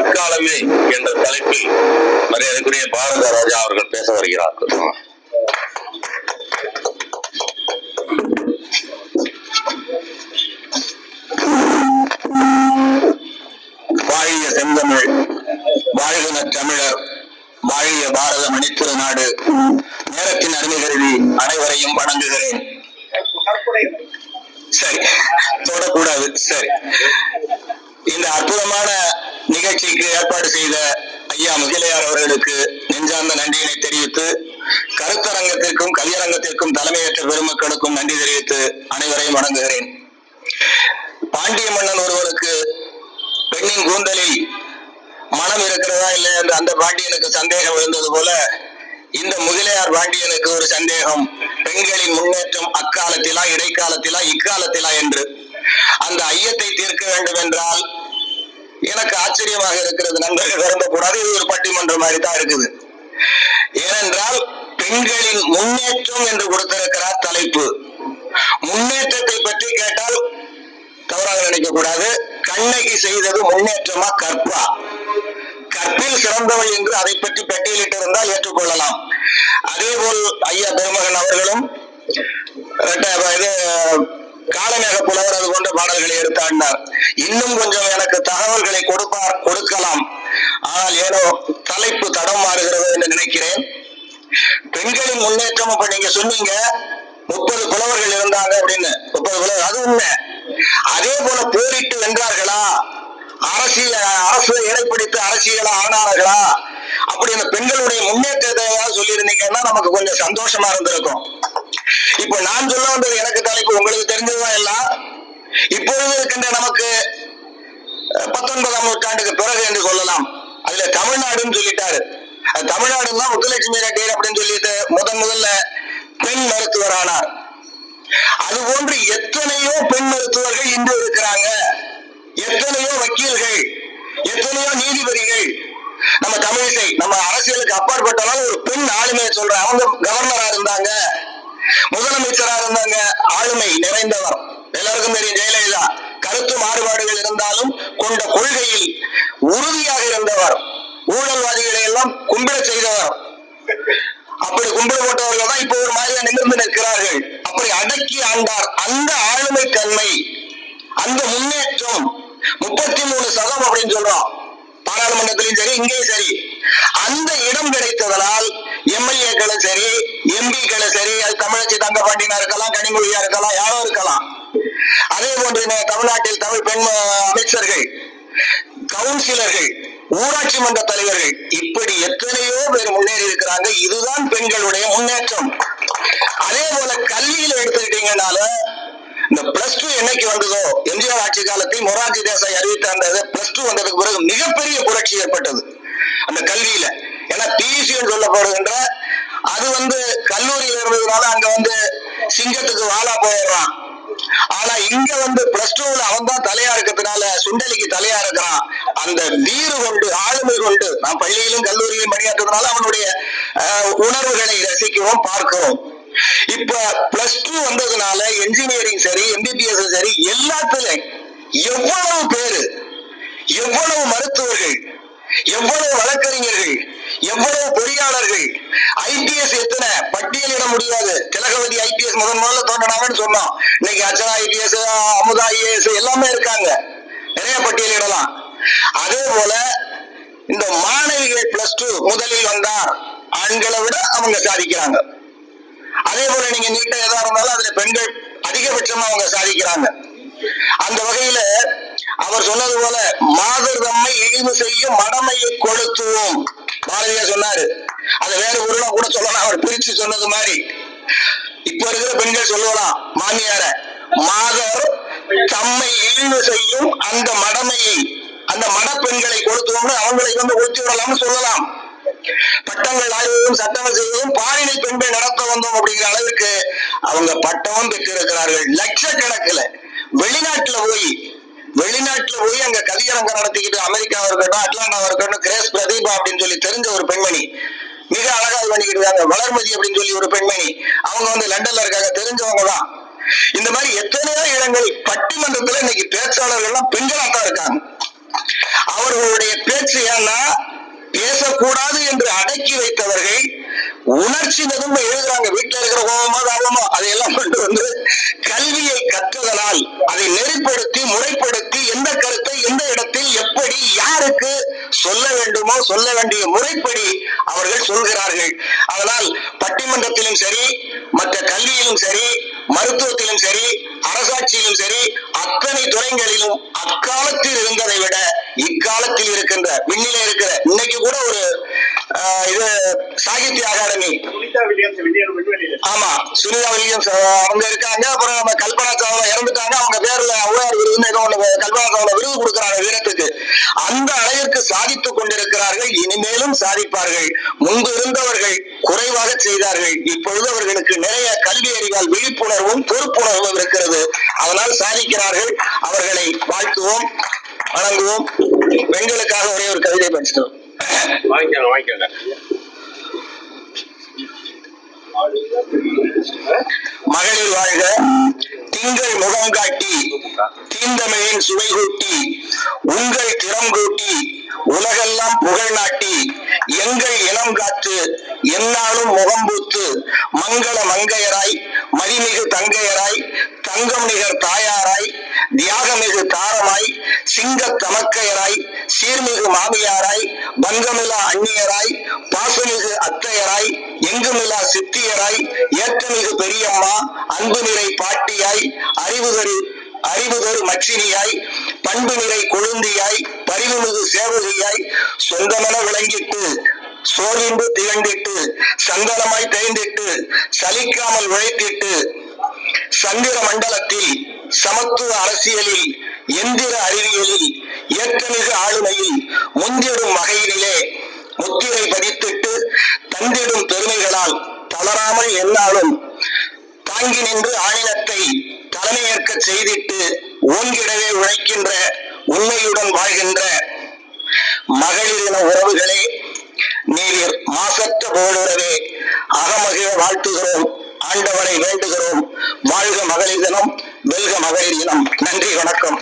இக்காலமே என்ற தலைப்பில் மரியாதைக்குரிய பாரத ராஜா அவர்கள் பேச வருகிறார்கள் வாழிய செந்தமிழ் வாழ்க தமிழர் வாழிய பாரத மணித்திர நாடு நேரத்தின் அருமை கருதி அனைவரையும் வணங்குகிறேன். சரி. தொடக்கூடாது. சரி. இந்த அற்புதமான நிகழ்ச்சிக்கு ஏற்பாடு செய்த ஐயா முகிலையார் அவர்களுக்கு நெஞ்சார்ந்த நன்றியினை தெரிவித்து கருத்தரங்கத்திற்கும் கவியரங்கத்திற்கும் தலைமையேற்ற பெருமக்களுக்கும் நன்றி தெரிவித்து அனைவரையும் வணங்குகிறேன். பாண்டிய மன்னன் ஒருவருக்கு பெண்ணின் கூந்தலில் மனம் இருக்கிறதா இல்லை என்று அந்த பாண்டியனுக்கு சந்தேகம் இருந்தது போல இந்த முதலியார் பாண்டியனுக்கு ஒரு சந்தேகம். பெண்களின் முன்னேற்றம் அக்காலத்திலா இடைக்காலத்திலா இக்காலத்திலா என்று. அந்த ஐயத்தை தீர்க்க வேண்டும் என்றால் எனக்கு ஆச்சரியமாக இருக்கிறது. நண்பர்கள் விரும்பக்கூடாது. இது ஒரு பட்டிமன்றம் மாதிரி தான் இருக்குது. ஏனென்றால் பெண்களின் முன்னேற்றம் என்று கொடுத்திருக்கிறார் தலைப்பு. முன்னேற்றத்தை பற்றி கேட்டால் தவறாக நினைக்க கூடாது கண்ணகி செய்தது முன்னேற்றமா கற்பா? கற்பில் சிறந்தவள் என்று அதை பற்றி பட்டியலிட்டு இருந்தால் ஏற்றுக்கொள்ளலாம். அதே போல் ஐயா பெருமகன் அவர்களும் இது காலமேக புலவர் அது போன்ற பாடல்களை எடுத்தாடினார் இன்னும் கொஞ்சம் எனக்கு தகவல்களை கொடுப்பார் கொடுக்கலாம். ஆனால் ஏனோ தலைப்பு தடம் மாறுகிறது என்று நினைக்கிறேன். பெண்களின் முன்னேற்றம் அப்ப நீங்க சொன்னீங்க முப்பது புலவர்கள் இருந்தாங்க அப்படின்னு. முப்பது புலவர் அது உண்மை. அதே போல போரிட்டு வென்றார்களா? அரசியல் அரசு இடைப்பிடித்து அரசியலா ஆனார்களா அப்படி பெண்களுடைய முன்னேற்றத்தை ஏதாவது சொல்லியிருந்தீங்கன்னா நமக்கு கொஞ்சம் சந்தோஷமா இருந்திருக்கும். இப்ப நான் சொல்ல வந்தது எனக்கு தலைப்பு உங்களுக்கு தெரிஞ்சதுதான் எல்லாம்? இப்பொழுது இருக்கின்ற நமக்கு பத்தொன்பதாம் நூற்றாண்டுக்கு பிறகு என்று சொல்லலாம். அதுல தமிழ்நாடுன்னு சொல்லிட்டாரு. தமிழ்நாடுன்னா முத்துலட்சுமி ரெட்டியர் அப்படின்னு சொல்லிட்டு முதன் முதல்ல பெண் மருத்துவர் ஆனார். அது போன்று எத்தனையோ பெண் மருத்துவர்கள் இன்று இருக்கிறாங்க. எத்தனையோ வக்கீல்கள் எத்தனையோ நீதிபதிகள் நம்ம தமிழிசை நம்ம அரசியலுக்கு அப்பாற்பட்டாலும் ஒரு பெண் ஆளுமையை சொல்றேன். அவங்க கவர்னரா இருந்தாங்க முதலமைச்சரா இருந்தாங்க ஆளுமை நிறைந்தவர். எல்லாருக்கும் தெரியும் ஜெயலலிதா. கருத்து மாறுபாடுகள் இருந்தாலும் கொண்ட கொள்கையில் உறுதியாக இருந்தவர். ஊழல்வாதிகளை எல்லாம் கும்பிட செய்தவர். அப்படி கும்பிட போட்டவர்கள் தான் இப்போ ஒரு மாதிரியா நிமிர்ந்து நிற்கிறார்கள். அப்படி அடக்கி ஆண்டார் அந்த ஆளுமை தன்மை அந்த முன்னேற்றம் முப்பத்தி மூணு சதம் அப்படின்னு சொல்றோம். பாராளுமன்றத்திலும் சரி இங்கேயும் சரி. அந்த இடம் கிடைத்ததனால் எம்எல்ஏக்களும் சரி எம்பிக்களும் சரி அது தமிழச்சி தங்கப்பாண்டியனா இருக்கலாம் கனிமொழியா இருக்கலாம் யாரோ இருக்கலாம். அதே போன்று தமிழ்நாட்டில் தமிழ் பெண் அமைச்சர்கள் கவுன்சிலர்கள் ஊராட்சி மன்ற தலைவர்கள் இப்படி எத்தனையோ பேர் முன்னேறி இருக்கிறாங்க. இதுதான் பெண்களுடைய முன்னேற்றம். அதே போல கல்வியில எடுத்துக்கிட்டீங்கனால இந்த பிளஸ் டூ என்னைக்கு வந்ததோ எம்ஜிஆர் ஆட்சி காலத்தில் மொராஜி தேசாய் அறிவித்த அந்த பிளஸ் டூ வந்ததுக்கு பிறகு மிகப்பெரிய புரட்சி ஏற்பட்டது. அந்த கல்வியில. ஏன்னா பியூசின்னு சொல்லப்படுகின்ற அது வந்து கல்லூரியில் இருந்ததுனால அங்க வந்து சிங்கத்துக்கு வாழா போயிடுறான். ஆனா இங்க வந்து பிளஸ் டூல அவன் தான் தலையா இருக்கிறதுனால சுண்டலிக்கு தலையா இருக்கிறான். அந்த வீறு கொண்டு ஆளுமை கொண்டு நான் பள்ளியிலும் கல்லூரியிலும் பணியாற்றுறதுனால அவனுடைய உணர்வுகளை ரசிக்கிறோம் பார்க்கிறோம் இப்ப பிளஸ் டூ வந்ததுனால என்ஜினியரிங் சரி எம்பிபிஎஸ் சரி எல்லாத்துலயும் எவ்வளவு பேரு எவ்வளவு மருத்துவர்கள் எவ்வளவு வழக்கறிஞர்கள் எவ்வளவு பொறியாளர்கள் ஐபிஎஸ் எத்தனை? பட்டியலிட முடியாது. திலகவதி ஐபிஎஸ் முதன் முதல்ல தோன்றினாங்கன்னு சொன்னோம். இன்னைக்கு அச்சரா ஐபிஎஸ் அமுதா ஐஏஎஸ் எல்லாமே இருக்காங்க. நிறைய பட்டியலிடலாம் அதே போல இந்த மாணவிகள் பிளஸ் டூ முதலில் வந்தார் ஆண்களை விட அவங்க சாதிக்கிறாங்க. அதே போல நீங்க நீட்ட எதா இருந்தாலும் அதுல பெண்கள் அதிகபட்சமா அவங்க சாதிக்கிறாங்க. அந்த வகையில அவர் சொன்னது போல மாதர் தம்மை இழிவு செய்யும் மடமையை கொளுத்துவோம். பாரதியார் சொன்னாரு. அதை வேற பொருளா கூட சொல்லலாம். அவர் பிரிச்சு சொன்னது மாதிரி. இப்ப இருக்கிற பெண்கள் சொல்லலாம் மாமியார மாதர் தம்மை இழிவு செய்யும் அந்த மடமையை அந்த மடப்பெண்களை கொளுத்துவோம்னு அவங்களை வந்து ஒழித்து விடலாம்னு சொல்லலாம். பட்டங்கள் ஆய்வதும் சட்டங்கள் செய்வதும் பாலினை பெண்பை நடத்த வந்தோம் அப்படிங்கிற அளவிற்கு அவங்க பட்டமும் பெற்றிருக்கிறார்கள். லட்சக்கணக்கில் வெளிநாட்டுல போய் வெளிநாட்டுல போய் அங்க கலியரங்கம் நடத்திக்கிட்டு அமெரிக்காவா இருக்கட்டும் அட்லாண்டாவா இருக்கட்டும் கிரேஸ் பிரதீபா அப்படின்னு சொல்லி தெரிஞ்ச ஒரு பெண்மணி மிக அழகா பண்ணிக்கிட்டு இருக்காங்க. வளர்மதி அப்படின்னு சொல்லி ஒரு பெண்மணி அவங்க வந்து லண்டன்ல இருக்காங்க. தெரிஞ்சவங்க தான். இந்த மாதிரி எத்தனையோ இடங்கள் பட்டிமன்றத்துல இன்னைக்கு பேச்சாளர்கள் எல்லாம் பெண்களா தான் இருக்காங்க. அவர்களுடைய பேச்சு ஏன்னா பேசக்கூடாது என்று அடக்கி வைத்தவர்கள் உணர்ச்சி மிகுந்த எழுதுறாங்க. வீட்டுல இருக்கிற கோபமா தாபமா அதையெல்லாம் கொண்டு வந்து கல்வியை கற்றதனால் அதை நெறிப்படுத்தி முறைப்படுத்தி எந்த கருத்தை எந்த இடத்தில் எப்படி யாருக்கு சொல்ல வேண்டுமோ சொல்ல வேண்டிய முறைப்படி அவர்கள் சொல்கிறார்கள். அதனால் பட்டிமன்றத்திலும் சரி மற்ற கல்வியிலும் சரி மருத்துவத்திலும் சரி அரசாட்சியிலும் சரி அத்தனை துறைகளிலும் அக்காலத்தில் இருந்ததை விட இக்காலத்தில் இருக்கின்ற விண்ணிலே இருக்கிற இன்னைக்கு கூட ஒரு இது சாகித்ய அகாடமி. ஆமா சுனிதா வில்லியம்ஸ் அவங்க இருக்காங்க. அப்புறம் நம்ம கல்பனா சாவ்லா இறந்துட்டாங்க. அவங்க பேர்ல ஔவையார் விருதுன்னு ஏதோ ஒண்ணு கல்பனா சாவ்லா விருது கொடுக்குறாங்க வீரத்துக்கு. அந்த அளவிற்கு சாதித்துக் கொண்டிருக்கிறார்கள். இனிமேலும் சாதிப்பார்கள். முன்பு இருந்தவர்கள் குறைவாக செய்தார்கள். இப்பொழுது அவர்களுக்கு நிறைய கல்வி அறிவால் விழிப்புணர்வும் பொறுப்புணர்வும் இருக்கிறது. அதனால் சாதிக்கிறார்கள். அவர்களை வாழ்த்துவோம் வணங்குவோம். பெண்களுக்காக ஒரே ஒரு கவிதை படிச்சிட்டோம் வாங்கிக்கோங்க வாங்கிக்கோங்க. மகளிர் வாழ்க திங்கள் முகம் காட்டி தீந்தமிழின் சுவை கூட்டி உங்கள் திறம் கூட்டி உலகெல்லாம் புகழ் நாட்டி எங்கள் இனம் காத்து எந்நாளும் முகம் பூத்து மங்கள மங்கையராய் மதிமிகு தங்கையராய் தங்கம் நிகர் தாயாராய் தியாகமிகு தாரமாய் சிங்க தமக்கையராய் சீர்மிகு மாமியாராய் பங்கமிலா அந்நியராய் பாசமிகு அத்தையராய் எங்குமிலா சித்தியராய் ஏற்றமிகு பெரியம்மா அன்பு நிறை பாட்டியாய் அறிவுதரு அறிவுதரு மச்சினியாய் பண்பு நிறை கொழுந்தியாய் பரிவுமிகு சேவகியாய் சொந்தமென விளங்கிட்டு சோர்வின்பு திகண்டிட்டு சந்தனமாய் தேய்ந்திட்டு சலிக்காமல் உழைத்திட்டு சந்திர மண்டலத்தில் சமத்துவ அரசியலில் எந்திர அறிவியலில் ஏற்றமிகு ஆளுமையில் முந்திடும் வகையிலே முத்திரை பதித்திட்டு தந்திடும் பெருமைகளால் தளராமல் என்னாலும் தாங்கி நின்று ஆணினத்தை தலைமையேற்க செய்திட்டு ஓங்கிடவே உழைக்கின்ற உண்மையுடன் வாழ்கின்ற மகளிரின உறவுகளே நீர் மாசற்ற போடுறவே அகமகிழ வாழ்த்துகிறோம். ஆண்டவரை வேண்டுகிறோம். வாழ்க மகளிர் தினம் வெல்க மகளிர் இனம். நன்றி வணக்கம்.